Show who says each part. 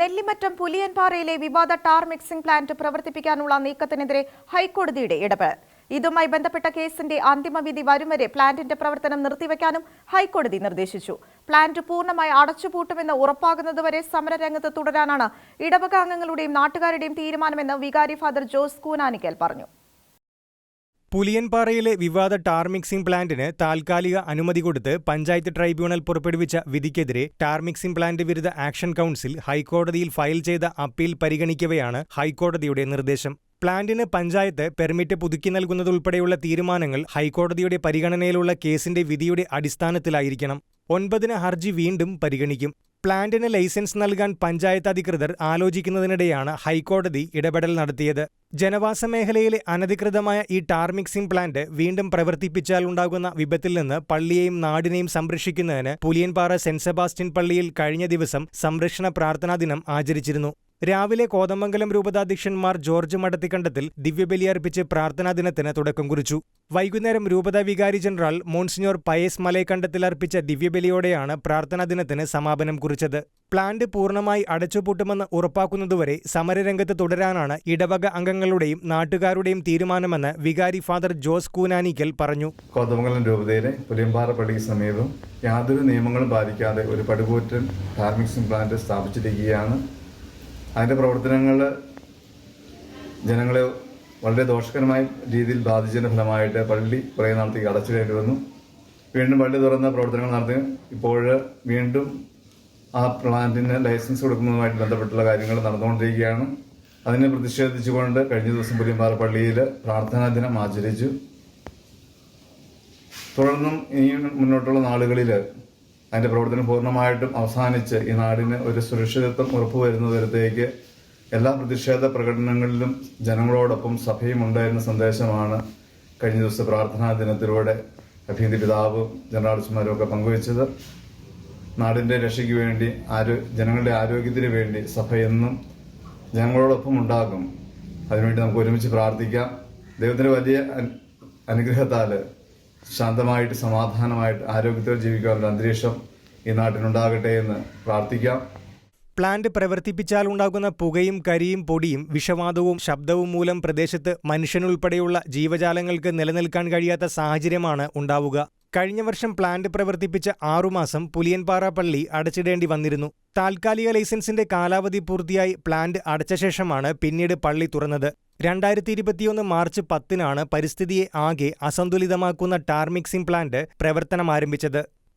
Speaker 1: നെല്ലിമറ്റം പുലിയൻപാറയിലെ വിവാദ tar mixing plant പ്രവർത്തിപ്പിക്കാനുള്ള നീക്കത്തിനെതിരെ ഹൈക്കോടതിയുടെ ഇടപെടൽ. ഇതുമായി ബന്ധപ്പെട്ട കേസിന്റെ അന്തിമവിധി വരും വരെ പ്ലാന്റിന്റെ പ്രവർത്തനം നിർത്തിവെക്കാനും ഹൈക്കോടതി നിർദ്ദേശിച്ചു. പ്ലാന്റ് പൂർണമായി അടച്ചുപൂട്ടുമെന്ന് ഉറപ്പാകുന്നതുവരെ സമരരംഗത്ത് തുടരാനാണ് ഇടവക അംഗങ്ങളുടെയും നാട്ടുകാരുടെയും തീരുമാനമെന്ന് വികാരി ഫാദർ ജോസ് കൂനാനിക്കൽ പറഞ്ഞു.
Speaker 2: പുലിയൻപാറയിലെ വിവാദ ടാർ മിക്സിംഗ് പ്ലാന്റിന് താൽക്കാലിക അനുമതി കൊടുത്ത് പഞ്ചായത്ത് ട്രൈബ്യൂണൽ പുറപ്പെടുവിച്ച വിധിക്കെതിരെ ടാർ മിക്സിംഗ് പ്ലാന്റ് വിരുദ്ധ ആക്ഷൻ കൗൺസിൽ ഹൈക്കോടതിയിൽ ഫയൽ ചെയ്ത അപ്പീൽ പരിഗണിക്കവെയാണ് ഹൈക്കോടതിയുടെ നിർദ്ദേശം. പ്ലാന്റിന് പഞ്ചായത്ത് പെർമിറ്റ് പുതുക്കി നൽകുന്നതുൾപ്പെടെയുള്ള തീരുമാനങ്ങൾ ഹൈക്കോടതിയുടെ പരിഗണനയിലുള്ള കേസിന്റെ വിധിയുടെ അടിസ്ഥാനത്തിലായിരിക്കണം. ഒൻപതിന് ഹർജി വീണ്ടും പരിഗണിക്കും. പ്ലാന്റിന് ലൈസൻസ് നൽകാൻ പഞ്ചായത്ത് അധികൃതർ ആലോചിക്കുന്നതിനിടെയാണ് ഹൈക്കോടതി ഇടപെടൽ നടത്തിയത്. ജനവാസ മേഖലയിലെ അനധികൃതമായ ഈ ടാർ മിക്സിംഗ് പ്ലാന്റ് വീണ്ടും പ്രവർത്തിപ്പിച്ചാൽ ഉണ്ടാകുന്ന വിപത്തിൽ നിന്ന് പള്ളിയെയും നാടിനെയും സംരക്ഷിക്കുന്നതിന് പുലിയൻപാറ സെന്റ് സെബാസ്റ്റ്യൻ പള്ളിയിൽ കഴിഞ്ഞ ദിവസം സംരക്ഷണ പ്രാർത്ഥനാ ദിനം ആചരിച്ചിരുന്നു. രാവിലെ കോതമംഗലം രൂപതാധ്യക്ഷന്മാർ ജോർജ് മടത്തിക്കണ്ടത്തിൽ ദിവ്യബലിയർപ്പിച്ച് പ്രാർത്ഥനാ ദിനത്തിന് തുടക്കം കുറിച്ചു. വൈകുന്നേരം രൂപതാ വികാരി ജനറൽ മോൺസിഞ്ഞോർ പയേസ് മലയക്കണ്ടത്തിൽ അർപ്പിച്ച ദിവ്യബലിയോടെയാണ് പ്രാർത്ഥനാ ദിനത്തിന് സമാപനം കുറിച്ചത്. പ്ലാന്റ് പൂർണമായി അടച്ചുപൂട്ടുമെന്ന് ഉറപ്പാക്കുന്നതുവരെ സമരരംഗത്ത് തുടരാനാണ് ഇടവക അംഗങ്ങളുടെയും നാട്ടുകാരുടെയും തീരുമാനമെന്ന് വികാരി ഫാദർ ജോസ് കൂനാനിക്കൽ പറഞ്ഞു.
Speaker 3: കോതമംഗലം രൂപതയിലെ പുലിയമ്പാറ പള്ളിക്ക് സമീപം യാതൊരു നിയമങ്ങളും പാലിക്കാതെ ഒരു പടുകൂറ്റൻ ടാർമിക്സിംഗ് പ്ലാന്റ് സ്ഥാപിച്ചിരിക്കുകയാണ് അതിന്റെ പ്രവർത്തനങ്ങൾ ജനങ്ങളെ വളരെ ദോഷകരമായ രീതിയിൽ ബാധിച്ചതിന്റെ ഫലമായിട്ട് പള്ളി കുറേ നാളത്തേക്ക് അടച്ചിടേണ്ടി വന്നു. വീണ്ടും പള്ളി തുറന്ന പ്രവർത്തനങ്ങൾ നടത്തി. ഇപ്പോൾ വീണ്ടും ആ പ്ലാന്റിന് ലൈസൻസ് കൊടുക്കുന്നതുമായിട്ട് ബന്ധപ്പെട്ടുള്ള കാര്യങ്ങൾ നടന്നുകൊണ്ടിരിക്കുകയാണ്. അതിനെ പ്രതിഷേധിച്ചുകൊണ്ട് കഴിഞ്ഞ ദിവസം പുലിയമ്പാറ പള്ളിയിൽ പ്രാർത്ഥനാ ദിനം ആചരിച്ചു. തുടർന്നും ഇനി മുന്നോട്ടുള്ള നാളുകളിൽ അതിന്റെ പ്രവർത്തനം പൂർണമായിട്ടും അവസാനിച്ച് ഈ നാടിന് ഒരു സുരക്ഷിതത്വം ഉറപ്പുവരുന്ന തരത്തേക്ക് എല്ലാ പ്രതിഷേധ പ്രകടനങ്ങളിലും ജനങ്ങളോടൊപ്പം സഭയും ഉണ്ടായിരുന്ന സന്ദേശമാണ് കഴിഞ്ഞ ദിവസത്തെ പ്രാർത്ഥനാ ദിനത്തിലൂടെ അഭിനന്ദി പിതാവും ജനറാൾസുമാരും ഒക്കെ പങ്കുവച്ചത്. നാടിന്റെ രക്ഷയ്ക്ക് വേണ്ടി ആരോ ജനങ്ങളുടെ ആരോഗ്യത്തിന് വേണ്ടി സഭ എന്നും ജനങ്ങളോടൊപ്പം ഉണ്ടാകും. അതിനുവേണ്ടി നമുക്ക് ഒരുമിച്ച് പ്രാർത്ഥിക്കാം. ദൈവത്തിന്റെ വലിയ അനുഗ്രഹത്താൽ ശാന്തമായിട്ട് സമാധാനമായിട്ട് ആരോഗ്യത്തോടെ ജീവിക്കാനുള്ള അന്തരീക്ഷം ഈ നാട്ടിനുണ്ടാകട്ടെ എന്ന് പ്രാർത്ഥിക്കാം.
Speaker 2: പ്ലാന്റ് പ്രവർത്തിപ്പിച്ചാൽ ഉണ്ടാകുന്ന പുകയും കരിയും പൊടിയും വിഷവാതവും ശബ്ദവും മൂലം പ്രദേശത്ത് മനുഷ്യനുൾപ്പെടെയുള്ള ജീവജാലങ്ങൾക്ക് നിലനിൽക്കാൻ കഴിയാത്ത സാഹചര്യമാണ് ഉണ്ടാവുക. കഴിഞ്ഞ വർഷം പ്ലാന്റ് പ്രവർത്തിപ്പിച്ച ആറുമാസം പുലിയൻപാറ പള്ളി അടച്ചിടേണ്ടി വന്നിരുന്നു. താൽക്കാലിക ലൈസൻസിന്റെ കാലാവധി പൂർത്തിയായി പ്ലാന്റ് അടച്ച ശേഷമാണ് പിന്നീട് പള്ളി തുറന്നത്. രണ്ടായിരത്തി ഇരുപത്തിയൊന്ന് മാർച്ച് പത്തിനാണ് പരിസ്ഥിതിയെ ആകെ അസന്തുലിതമാക്കുന്ന ടാർമിക്സിംഗ് പ്ലാന്റ് പ്രവർത്തനം ആരംഭിച്ചത്